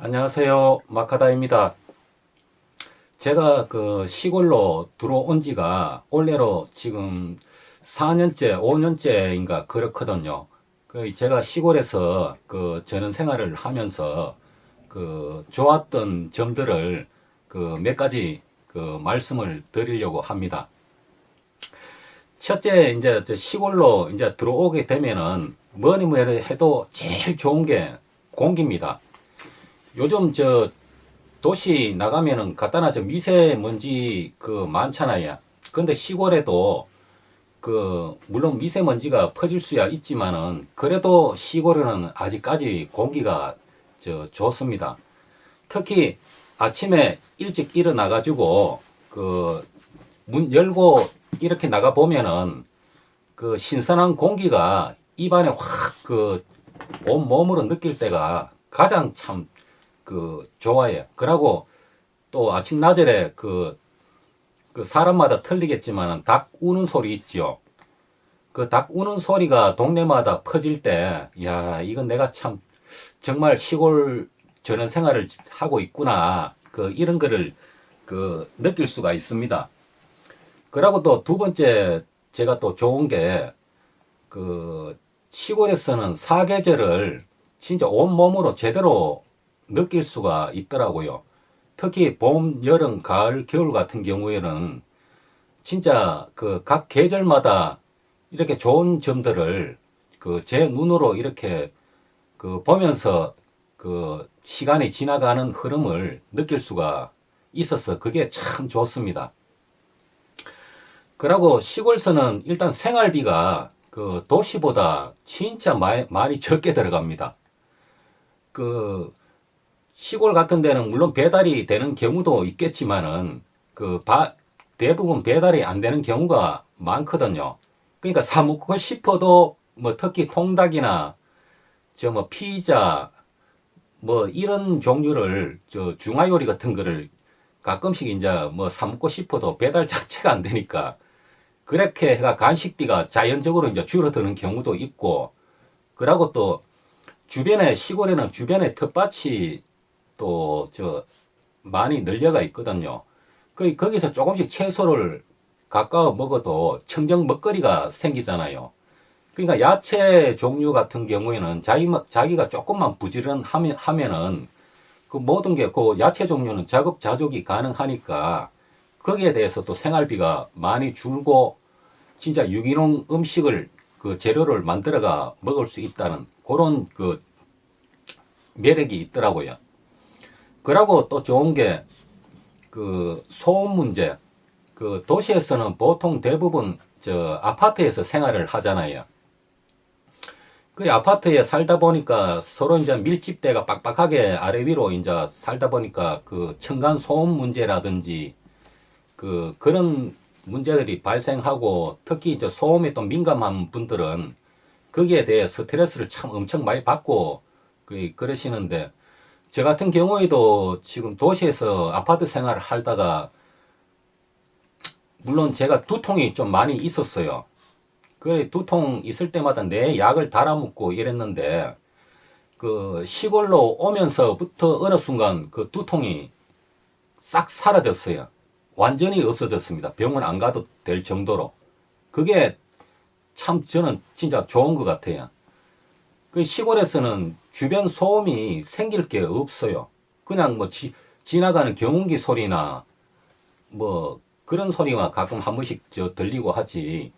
안녕하세요. 마카다입니다. 제가 그 시골로 들어온 지가 올해로 지금 4년째, 5년째인가 그렇거든요. 그 제가 시골에서 그 전원 생활을 하면서 그 좋았던 점들을 그 몇 가지 그 말씀을 드리려고 합니다. 첫째, 이제 저 시골로 이제 들어오게 되면은 뭐니 뭐니 해도 제일 좋은 게 공기입니다. 요즘 저 도시 나가면은 간단한 저 미세먼지 그 많잖아요. 근데 시골에도 그 물론 미세먼지가 퍼질 수야 있지만은 그래도 시골에는 아직까지 공기가 저 좋습니다. 특히 아침에 일찍 일어나 가지고 그 문 열고 이렇게 나가 보면은 그 신선한 공기가 입안에 확 그 온 몸으로 느낄 때가 가장 참 그 좋아요. 그러고 또 아침 낮에 그, 그 사람마다 틀리겠지만 닭 우는 소리 있지요. 그 닭 우는 소리가 동네마다 퍼질 때, 야 이건 내가 참 정말 시골 전원 생활을 하고 있구나. 그 이런 거를 그 느낄 수가 있습니다. 그리고 또 두 번째 제가 또 좋은 게 그 시골에서는 사계절을 진짜 온 몸으로 제대로 느낄 수가 있더라고요. 특히 봄, 여름, 가을, 겨울 같은 경우에는 진짜 그 각 계절마다 이렇게 좋은 점들을 그 제 눈으로 이렇게 그 보면서 그 시간이 지나가는 흐름을 느낄 수가 있어서 그게 참 좋습니다. 그리고 시골서는 일단 생활비가 그 도시보다 진짜 많이, 많이 적게 들어갑니다. 그 시골 같은 데는 물론 배달이 되는 경우도 있겠지만은 그 바- 대부분 배달이 안 되는 경우가 많거든요. 그러니까 사 먹고 싶어도 뭐 특히 통닭이나 저 뭐 피자 뭐 이런 종류를 저 중화 요리 같은 거를 가끔씩 이제 뭐 사 먹고 싶어도 배달 자체가 안 되니까 그렇게 해가 간식비가 자연적으로 이제 줄어드는 경우도 있고 그러고 또 주변에 시골에는 주변에 텃밭이 또 저 많이 늘려가 있거든요. 그 거기서 조금씩 채소를 가까워 먹어도 청정 먹거리가 생기잖아요. 그러니까 야채 종류 같은 경우에는 자기 자기가 조금만 부지런하면 하면은 그 모든 게 그 야채 종류는 자급 자족이 가능하니까 거기에 대해서 또 생활비가 많이 줄고 진짜 유기농 음식을 그 재료를 만들어가 먹을 수 있다는 그런 그 매력이 있더라고요. 그러고 또 좋은 게 그 소음 문제. 그 도시에서는 보통 대부분 저 아파트에서 생활을 하잖아요. 그 아파트에 살다 보니까 서로 이제 밀집대가 빡빡하게 아래 위로 이제 살다 보니까 그 층간 소음 문제라든지 그 그런 문제들이 발생하고 특히 이제 소음에 또 민감한 분들은 거기에 대해 스트레스를 참 엄청 많이 받고 그 그러시는데 저 같은 경우에도 지금 도시에서 아파트 생활을 하다가 물론 제가 두통이 좀 많이 있었어요. 그 두통 있을 때마다 내 약을 달아먹고 이랬는데 그 시골로 오면서부터 어느 순간 그 두통이 싹 사라졌어요. 완전히 없어졌습니다. 병원 안 가도 될 정도로. 그게 참 저는 진짜 좋은 것 같아요. 그 시골에서는 주변 소음이 생길 게 없어요. 그냥 뭐 지, 지나가는 경운기 소리나 뭐 그런 소리가 가끔 한 번씩 저 들리고 하지.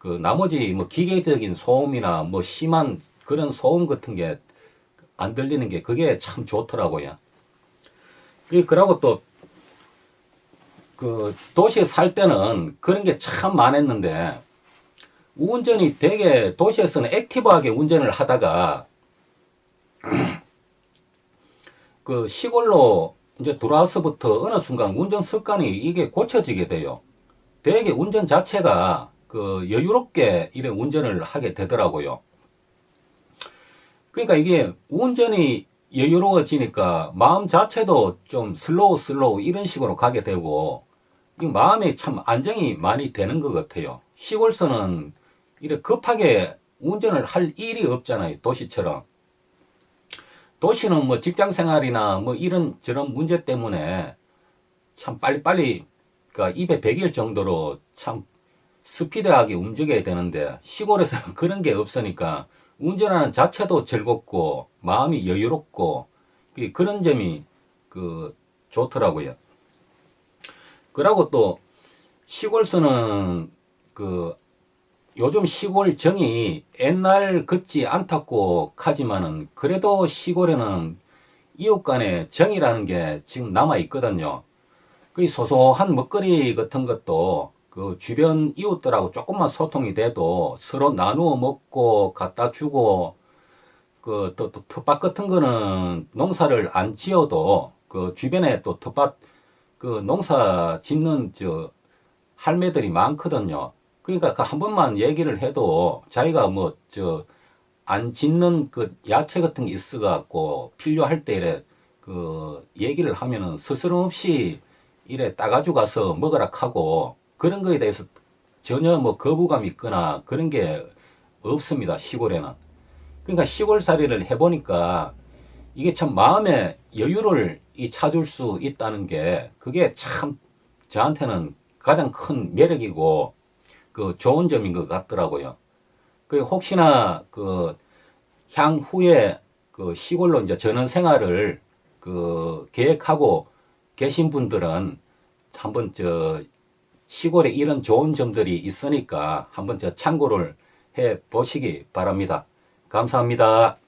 그 나머지 뭐 기계적인 소음이나 뭐 심한 그런 소음 같은 게 안 들리는 게 그게 참 좋더라고요. 그- 그러고 또 그 도시에 살 때는 그런 게 참 많았는데 운전이 되게 도시에서는 액티브하게 운전을 하다가 그 시골로 이제 들어와서부터 어느 순간 운전 습관이 이게 고쳐지게 돼요. 되게 운전 자체가 그 여유롭게 이래 운전을 하게 되더라고요. 그러니까 이게 운전이 여유로워지니까 마음 자체도 좀 슬로우 슬로우 이런 식으로 가게 되고 이 마음에 참 안정이 많이 되는 것 같아요. 시골서는 이래 급하게 운전을 할 일이 없잖아요. 도시처럼. 도시는 뭐 직장 생활이나 뭐 이런 저런 문제 때문에 참 빨리빨리 그러니까 입에 베길 정도로 참 스피드하게 움직여야 되는데 시골에서는 그런 게 없으니까 운전하는 자체도 즐겁고 마음이 여유롭고 그- 그런 점이 그 좋더라고요. 그러고 또 시골서는 그 요즘 시골 정이 옛날 같지 않다고 하지만은 그래도 시골에는 이웃 간의 정이라는 게 지금 남아 있거든요. 그 소소한 먹거리 같은 것도 그 주변 이웃들하고 조금만 소통이 돼도 서로 나누어 먹고 갖다 주고 그또 또 텃밭 같은 거는 농사를 안 지어도 그 주변에 또 텃밭 그 농사 짓는 저 할매들이 많거든요. 그러니까 그한 번만 얘기를 해도 자기가 뭐 저 안 짓는 그 야채 같은 게 있어 갖고 필요할 때 이래 그 얘기를 하면은 스스럼 없이 이래 따가지고 가서 먹으라 하고 그런 거에 대해서 전혀 뭐 거부감 있거나 그런 게 없습니다. 시골에는. 그러니까 시골살이를 해보니까 이게 참 마음의 여유를 이 찾을 수 있다는 게 그게 참 저한테는 가장 큰 매력이고 그 좋은 점인 것 같더라고요. 그 혹시나 그 향후에 그 시골로 이제 전원 생활을 그 계획하고 계신 분들은 한번 저 시골에 이런 좋은 점들이 있으니까 한번 저 참고를 해 보시기 바랍니다. 감사합니다.